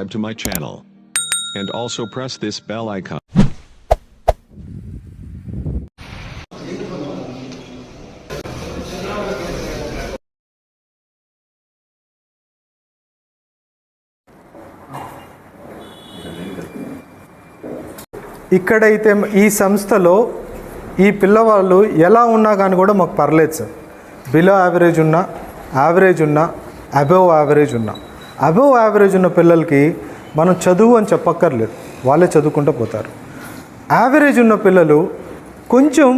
subscribe to my channel. And also press this bell icon. ఇక్కడైతే ఈ సంస్థలో ఈ పిల్లవాళ్ళు ఎలా ఉన్నా కానీ కూడా మాకు పర్లేదు సార్ బిలో యావరేజ్ ఉన్నా యావరేజ్ ఉన్నా అబవ్ యావరేజ్ ఉన్నా అబవ్ యావరేజ్ ఉన్న పిల్లలకి మనం చదువు అని చెప్పక్కర్లేదు. వాళ్ళే చదువుకుంటూ పోతారు. యావరేజ్ ఉన్న పిల్లలు కొంచెం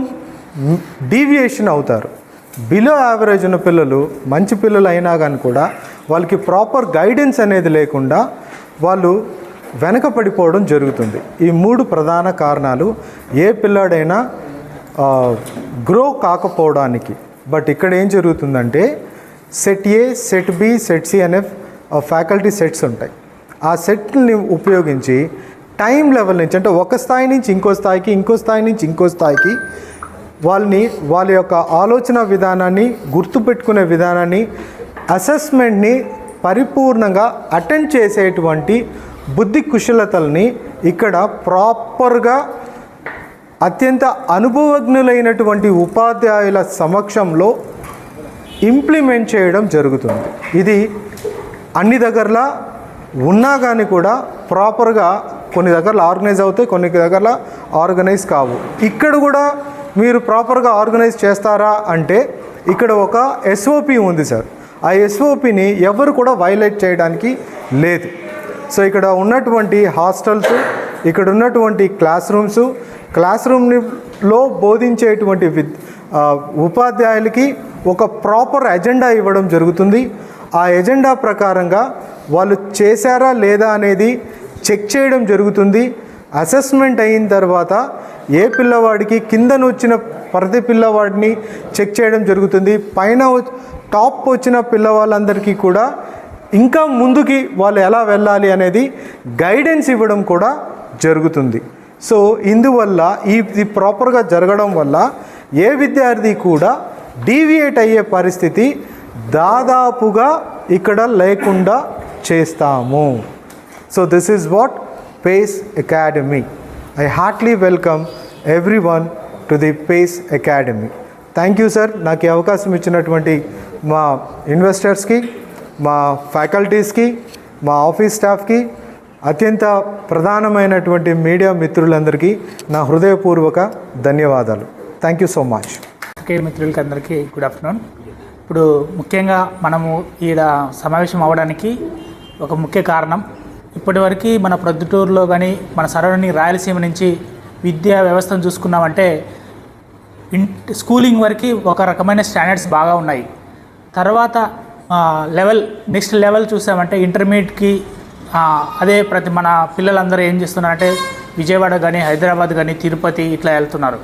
డీవియేషన్ అవుతారు. బిలో యావరేజ్ ఉన్న పిల్లలు మంచి పిల్లలు అయినా కానీ కూడా వాళ్ళకి ప్రాపర్ గైడెన్స్ అనేది లేకుండా వాళ్ళు వెనకపడిపోవడం జరుగుతుంది. ఈ మూడు ప్రధాన కారణాలు ఏ పిల్లాడైనా గ్రో కాకపోవడానికి. బట్ ఇక్కడ ఏం జరుగుతుందంటే set A set B set C అనే ఫ్యాకల్టీ సెట్స్ ఉంటాయి. ఆ సెట్ని ఉపయోగించి టైం లెవెల్ నుంచి అంటే ఒక స్థాయి నుంచి ఇంకో స్థాయికి ఇంకో స్థాయి నుంచి ఇంకో స్థాయికి వాళ్ళని వాళ్ళ యొక్క ఆలోచన విధానాన్ని గుర్తుపెట్టుకునే విధానాన్ని అసెస్మెంట్ని పరిపూర్ణంగా అటెండ్ చేసేటువంటి బుద్ధి కుశలతల్ని ఇక్కడ ప్రాపర్గా అత్యంత అనుభవజ్ఞులైనటువంటి ఉపాధ్యాయుల సమక్షంలో ఇంప్లిమెంట్ చేయడం జరుగుతుంది. ఇది అన్ని దగ్గరలా ఉన్నా కానీ కూడా ప్రాపర్గా కొన్ని దగ్గరలో ఆర్గనైజ్ అవుతాయి కొన్ని దగ్గరలో ఆర్గనైజ్ కావు. ఇక్కడ కూడా మీరు ప్రాపర్గా ఆర్గనైజ్ చేస్తారా అంటే ఇక్కడ ఒక ఎస్ఓపి ఉంది సార్. ఆ ఎస్ఓపిని ఎవరు కూడా వైలేట్ చేయడానికి లేదు. సో ఇక్కడ ఉన్నటువంటి హాస్టల్స్ ఇక్కడ ఉన్నటువంటి క్లాస్ రూమ్స్ క్లాస్ రూమ్ని లో బోధించేటువంటి విద్ ఉపాధ్యాయులకి ఒక ప్రాపర్ ఎజెండా ఇవ్వడం జరుగుతుంది. ఆ ఎజెండా ప్రకారంగా వాళ్ళు చేశారా లేదా అనేది చెక్ చేయడం జరుగుతుంది. అసెస్మెంట్ అయిన తర్వాత ఏ పిల్లవాడికి కిందన వచ్చిన ప్రతి పిల్లవాడిని చెక్ చేయడం జరుగుతుంది. పైన టాప్ వచ్చిన పిల్లవాళ్ళందరికీ కూడా ఇంకా ముందుకి వాళ్ళు ఎలా వెళ్ళాలి అనేది గైడెన్స్ ఇవ్వడం కూడా జరుగుతుంది. సో ఇందువల్ల ఈ ఇది ప్రాపర్గా జరగడం వల్ల ఏ విద్యార్థి కూడా డీవియేట్ అయ్యే పరిస్థితి దాదాపుగా ఇక్కడ లేకుండా చేస్తాము. So this is what pace academy I heartily welcome every one to the pace academy thank you sir నాకు ఈ అవకాశం ఇచ్చినటువంటి మా ఇన్వెస్టర్స్కి మా ఫ్యాకల్టీస్కి మా ఆఫీస్ స్టాఫ్కి అత్యంత ప్రధానమైనటువంటి మీడియా మిత్రులందరికీ నా హృదయపూర్వక ధన్యవాదాలు. Thank you so much okay మిత్రులకి అందరికీ గుడ్ ఆఫ్టర్నూన్ ఇప్పుడు ముఖ్యంగా మనము ఈడ సమావేశం అవ్వడానికి ఒక ముఖ్య కారణం ఇప్పటివరకు మన ప్రొద్దుటూరులో కానీ మన సరౌండింగ్ రాయలసీమ నుంచి విద్యా వ్యవస్థను చూసుకున్నామంటే ఇన్ స్కూలింగ్ వరకు ఒక రకమైన స్టాండర్డ్స్ బాగా ఉన్నాయి. తర్వాత లెవెల్ నెక్స్ట్ లెవెల్ చూసామంటే ఇంటర్మీడియట్కి అదే ప్రతి మన పిల్లలందరూ ఏం చేస్తున్నారంటే విజయవాడ కానీ హైదరాబాద్ కానీ తిరుపతి ఇట్లా వెళ్తున్నారు.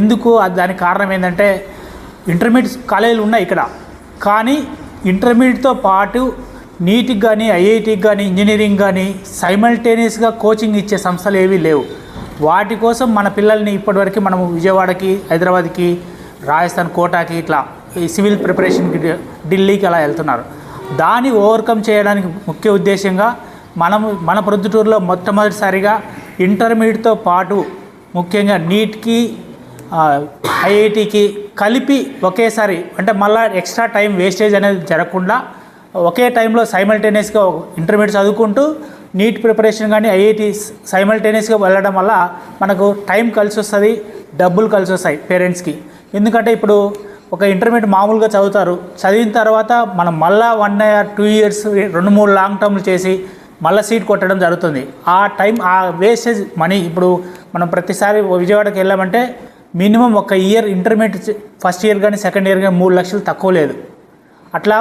ఎందుకు? దానికి కారణం ఏంటంటే ఇంటర్మీడియట్ కాలేజీలు ఉన్నాయి ఇక్కడ. కానీ ఇంటర్మీడియట్తో పాటు నీట్కి కానీ ఐఐటికి కానీ ఇంజనీరింగ్ కానీ సైమల్టేనియస్గా కోచింగ్ ఇచ్చే సంస్థలు ఏవీ లేవు. వాటి కోసం మన పిల్లల్ని ఇప్పటివరకు మనము విజయవాడకి హైదరాబాద్కి రాజస్థాన్ కోటాకి ఇట్లా ఈ సివిల్ ప్రిపరేషన్కి ఢిల్లీకి అలా వెళ్తున్నారు. దాన్ని ఓవర్కమ్ చేయడానికి ముఖ్య ఉద్దేశంగా మనము మన ప్రొద్దుటూరులో మొట్టమొదటిసారిగా ఇంటర్మీడియట్తో పాటు ముఖ్యంగా నీట్కి ఐఐటికి కలిపి ఒకేసారి అంటే మళ్ళీ ఎక్స్ట్రా టైం వేస్టేజ్ అనేది జరగకుండా ఒకే టైంలో సైమల్టేనియస్గా ఇంటర్మీడియట్ చదువుకుంటూ నీట్ ప్రిపరేషన్ కానీ ఐఐటి సైమల్టేనియస్గా వెళ్ళడం వల్ల మనకు టైం కలిసి వస్తుంది డబ్బులు కలిసి వస్తాయి పేరెంట్స్కి. ఎందుకంటే ఇప్పుడు ఒక ఇంటర్మీడియట్ మామూలుగా చదువుతారు చదివిన తర్వాత మనం మళ్ళా వన్ ఇయర్ టూ ఇయర్స్ రెండు మూడు లాంగ్ టర్మ్లు చేసి మళ్ళీ సీట్ కొట్టడం జరుగుతుంది. ఆ టైం ఆ వేస్టేజ్ మనీ ఇప్పుడు మనం ప్రతిసారి విజయవాడకి వెళ్ళామంటే మినిమం ఒక ఇయర్ ఇంటర్మీడియట్ ఫస్ట్ ఇయర్ కానీ సెకండ్ ఇయర్ కానీ మూడు లక్షలు తక్కువ లేదు. అట్లా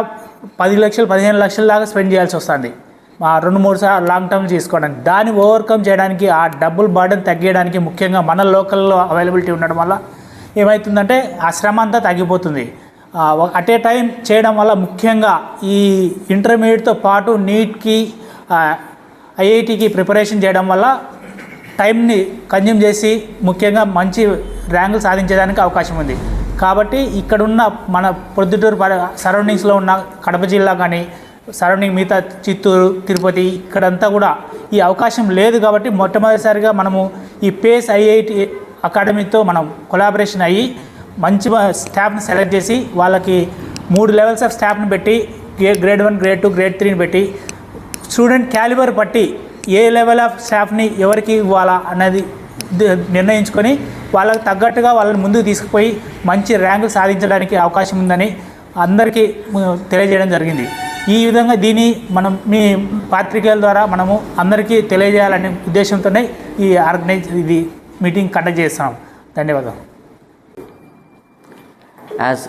పది లక్షలు పదిహేను లక్షల దాకా స్పెండ్ చేయాల్సి వస్తుంది. రెండు మూడు సార్లు లాంగ్ టర్మ్ తీసుకోవడానికి. దాన్ని ఓవర్కమ్ చేయడానికి ఆ డబ్బులు బర్డన్ తగ్గించడానికి ముఖ్యంగా మన లోకల్లో అవైలబిలిటీ ఉండడం వల్ల ఏమవుతుందంటే ఆ శ్రమ అంతా తగ్గిపోతుంది. అట్ ఏ టైం చేయడం వల్ల ముఖ్యంగా ఈ ఇంటర్మీడియట్తో పాటు నీట్కి ఐఐటికి ప్రిపరేషన్ చేయడం వల్ల టైంని కన్జ్యూమ్ చేసి ముఖ్యంగా మంచి ర్యాంకులు సాధించడానికి అవకాశం ఉంది. కాబట్టి ఇక్కడున్న మన ప్రొద్దుటూరు సరౌండింగ్స్లో ఉన్న కడప జిల్లా కానీ సరౌండింగ్ మిగతా చిత్తూరు తిరుపతి ఇక్కడంతా కూడా ఈ అవకాశం లేదు కాబట్టి మొట్టమొదటిసారిగా మనము ఈ పేస్ ఐఐటి అకాడమీతో మనం కొలాబరేషన్ అయ్యి మంచి స్టాఫ్ని సెలెక్ట్ చేసి వాళ్ళకి మూడు లెవెల్స్ ఆఫ్ స్టాఫ్ని పెట్టి grey- grade one grade two grade త్రీని పెట్టి స్టూడెంట్ క్యాలిబర్ బట్టి ఏ లెవెల్ ఆఫ్ స్టాఫ్ని ఎవరికి ఇవ్వాలా అన్నది నిర్ణయించుకొని వాళ్ళకి తగ్గట్టుగా వాళ్ళని ముందుకు తీసుకుపోయి మంచి ర్యాంకులు సాధించడానికి అవకాశం ఉందని అందరికీ తెలియజేయడం జరిగింది. ఈ విధంగా దీన్ని మనం మీ పాత్రికేయుల ద్వారా మనము అందరికీ తెలియజేయాలనే ఉద్దేశంతోనే ఈ ఆర్గనైజ్ ఇది మీటింగ్ కండక్ట్ చేస్తున్నాం. ధన్యవాదాలు. As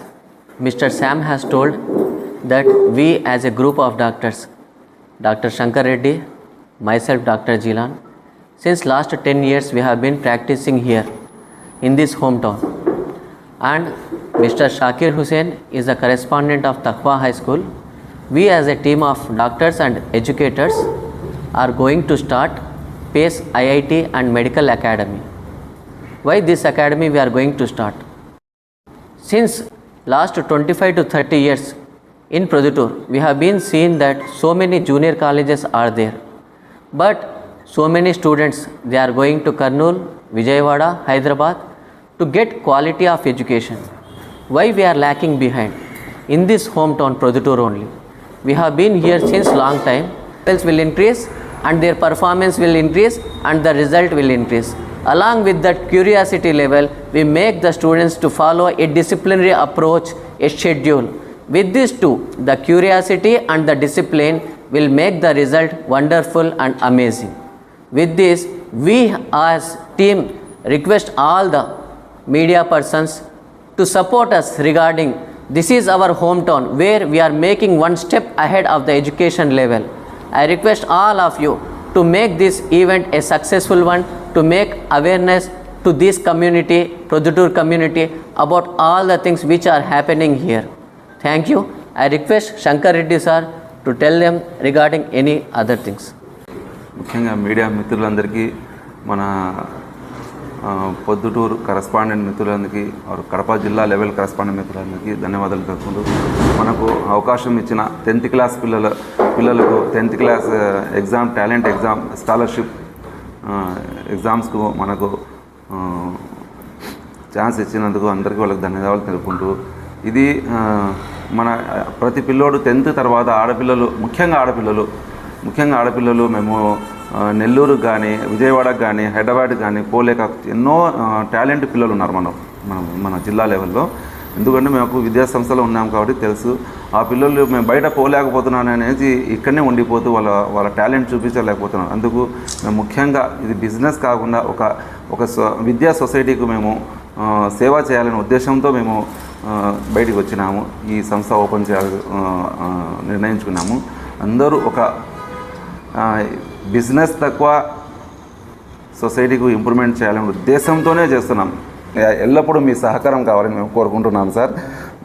mister Sam has told that we as a group of doctors, Dr. Shankar Reddy, myself Dr. Jilan, since last 10 years we have been practicing here in this hometown. And Mr. Shakir Hussain is the correspondent of Takwa High School. We as a team of doctors and educators are going to start PACE IIT and Medical Academy. Why this academy we are going to start? Since last 25 to 30 years in Produtur, we have been seeing that so many junior colleges are there. But so many students, they are going to Karnool, Vijayawada, Hyderabad to get quality of education. Why we are lacking behind? In this hometown, Produtur only. We have been here since long time. Levels will increase and their performance will increase and the result will increase. Along with that curiosity level, we make the students to follow a disciplinary approach, a schedule. With these two, the curiosity and the discipline will make the result wonderful and amazing. With this, we as team request all the media persons to support us regarding this is our hometown where we are making one step ahead of the education level. I request all of you to make this event a successful one, to make awareness to this community, Produtur community, about all the things which are happening here. Thank you. I request Shankar Reddy sir to tell them regarding any other things. ముఖ్యంగా media మిత్రులందరికీ మన Proddatur correspondent మిత్రులందరికీ or Kadapa జిల్లా level correspondent మిత్రులందరికీ ధన్యవాదాలు తెలుపుకుంటూ మనకు అవకాశం ఇచ్చిన టెన్త్ క్లాస్ పిల్లల పిల్లలకు tenth class exam talent exam scholarship ఎగ్జామ్స్కు మనకు ఛాన్స్ ఇచ్చినందుకు అందరికీ వాళ్ళకి ధన్యవాదాలు తెలుపుకుంటూ ఇది మన ప్రతి పిల్లోడు టెన్త్ తర్వాత ఆడపిల్లలు ముఖ్యంగా ఆడపిల్లలు ముఖ్యంగా ఆడపిల్లలు మేము నెల్లూరుకు కానీ విజయవాడకు కానీ హైదరాబాద్కి కానీ పోలేక ఎన్నో టాలెంట్ పిల్లలు ఉన్నారు మనం మన మన జిల్లా లెవెల్లో. ఎందుకంటే మేము విద్యా సంస్థలో ఉన్నాం కాబట్టి తెలుసు. ఆ పిల్లలు మేము బయట పోలేకపోతున్నాను అనేది ఇక్కడనే ఉండిపోతూ వాళ్ళ వాళ్ళ టాలెంట్ చూపించలేకపోతున్నాం. అందుకు మేము ముఖ్యంగా ఇది బిజినెస్ కాకుండా ఒక ఒక సొ- విద్యా సొసైటీకి మేము సేవ చేయాలనే ఉద్దేశంతో మేము బయటికి వచ్చినాము. ఈ సంస్థ ఓపెన్ చేయాలి నిర్ణయించుకున్నాము. అందరూ ఒక బిజినెస్ తక్కువ సొసైటీకి ఇంప్రూవ్మెంట్ చేయాలనే ఉద్దేశంతోనే చేస్తున్నాం. ఎల్లప్పుడూ మీ సహకారం కావాలని మేము కోరుకుంటున్నాను సార్.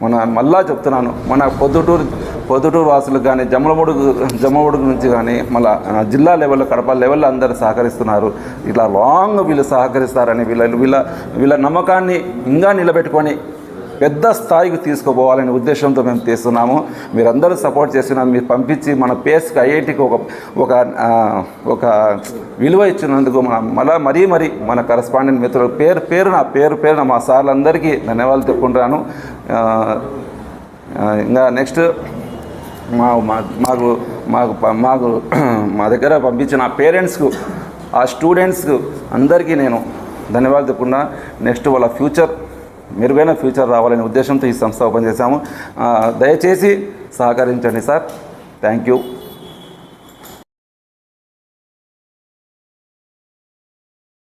మన మళ్ళా చెప్తున్నాను మన పొద్దుటూరు పొద్దుటూరు వాసులకు కానీ జమ్మలమూడుగు జమ్మమూడుగు నుంచి కానీ మళ్ళా జిల్లా లెవెల్లో కడప లెవెల్లో అందరూ సహకరిస్తున్నారు. ఇట్లా లాంగ్ వీళ్ళు సహకరిస్తారని వీళ్ళ వీళ్ళ వీళ్ళ నమ్మకాన్ని ఇంకా నిలబెట్టుకొని పెద్ద స్థాయికి తీసుకుపోవాలనే ఉద్దేశంతో మేము తీస్తున్నాము మీరందరూ సపోర్ట్ చేసిన మీరు పంపించి మన పేస్కి ఐఐటికి ఒక ఒక ఒక విలువ ఇచ్చినందుకు మన మళ్ళా మరీ మరీ మన కరస్పాండెంట్ మిత్రులు పేరు పేరున పేరు పేరున మా సార్లందరికీ ధన్యవాదాలు చెప్పుకుంటున్నాను. ఇంకా నెక్స్ట్ మా మా- మాకు మాకు మాకు మా దగ్గర పంపించిన పేరెంట్స్కు ఆ స్టూడెంట్స్కు అందరికీ నేను ధన్యవాదాలు చెప్పుకున్నా నెక్స్ట్ వాళ్ళ ఫ్యూచర్ మెరుగైన ఫ్యూచర్ రావాలనే ఉద్దేశంతో ఈ సంస్థ ఓపెన్ చేశాము. దయచేసి సహకరించండి సార్. Thank you.